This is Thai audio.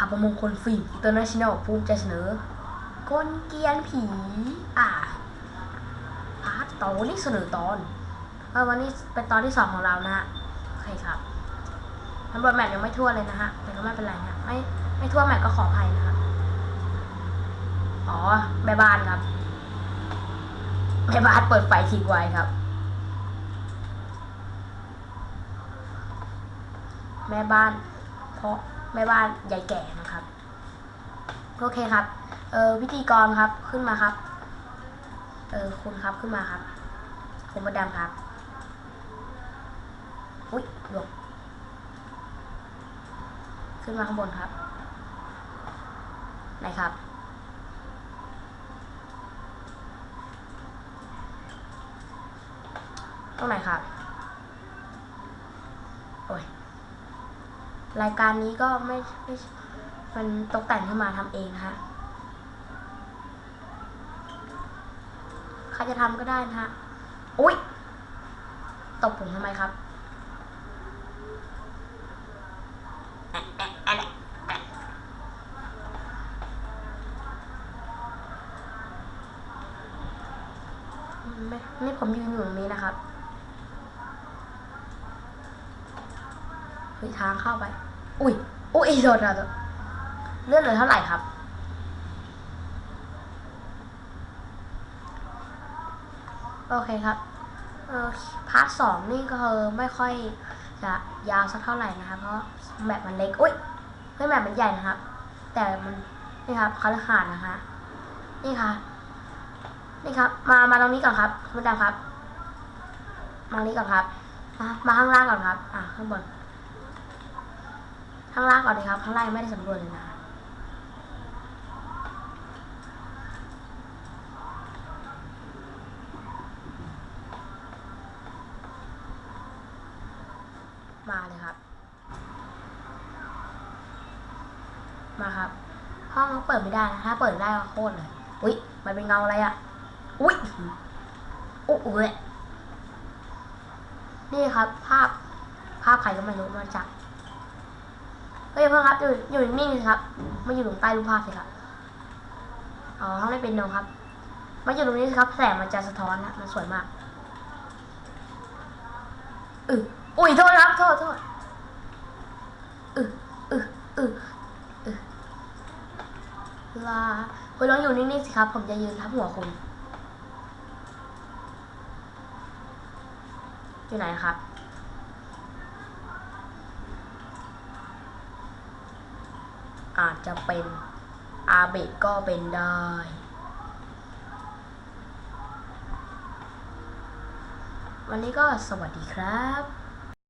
อัปมงคลฟิล์มอินเตอร์เนชั่นแนลภูมิใจเสนอคนเกียนผี อ่าพาร์ทตอนี่เสนอตอนเอวันนี้เป็นตอนที่สองของเรานะฮะโอเคครับตำรวจแมปยังไม่ทั่วเลยนะฮะแต่ก็ไม่เป็นไรนะไม่ไม่ทั่วแมปก็ขออภัยนะครับอ๋อแม่บ้านครับแม่บ้านเปิดไฟทิ้งไว้ครับ แม่บ้านเพราะ แม่บ้านยายแก่นะครับ โอเคครับ เออพิธีกรครับขึ้นมาครับ เออคุณครับขึ้นมาครับคุณมดดำครับอุ้ยหลบขึ้นมาข้างบนครับ ไหนครับ ตรงไหนครับ โอ้ย รายการนี้ก็ไม่ไม่มันตกแต่งขึ้นมาทำเองนะฮะใครจะทำก็ได้นะฮะอุ้ยตบผมทำไมครับไม่นี่ผมยืนอยู่ตรงนี้นะครับ เฮ้ยทางเข้าไป อุ้ย อุ้ยโดนอะเลื่อนเหลือเท่าไหร่ครับ โอเคครับเออพาร์ทสองนี่ก็คือไม่ค่อยจะยาวสักเท่าไหร่นะครับ เพราะแมปมันเล็ก อุ้ยเฮ้ยแมปมันใหญ่นะครับ แต่มันนี่ครับคาราหาดนะคะ นี่ค่ะ นี่ครับ มา มาตรงนี้ก่อนครับคุณดำครับ มาตรงนี้ก่อนครับ มามาข้างล่างก่อนครับ อะข้างบน ข้างล่างก่อนเลยครับ ข้างล่างยังไม่ได้สำรวจเลยนะมาเลยครับ มาครับ ห้องเปิดไม่ได้นะถ้าเปิดได้ก็โคตรเลย อุ้ยมันเป็นเงาอะไรอะอุ้ยอุ๊ยอุ๊ยนี่ครับ ภาพ ภาพใครก็ไม่รู้มาจาก เฮ้ยเพื่อนครับอยู่อยู่นิ่งๆสิครับไม่อยู่ตรงใต้รูปภาพสิครับอ๋อห้องเล่นเป็นโนครับ มาอยู่ตรงนี้สิครับ แสงมันจะสะท้อนนะมันสวยมากอืออุ้ยโทษครับโทษโทษอืออืออืออือลาคุณลองอยู่นิ่งๆสิครับ ผมจะยืนทับหัวคุณอยู่ไหนครับ อาจจะเป็นอาเบะก็เป็นได้ วันนี้ก็สวัสดีครับ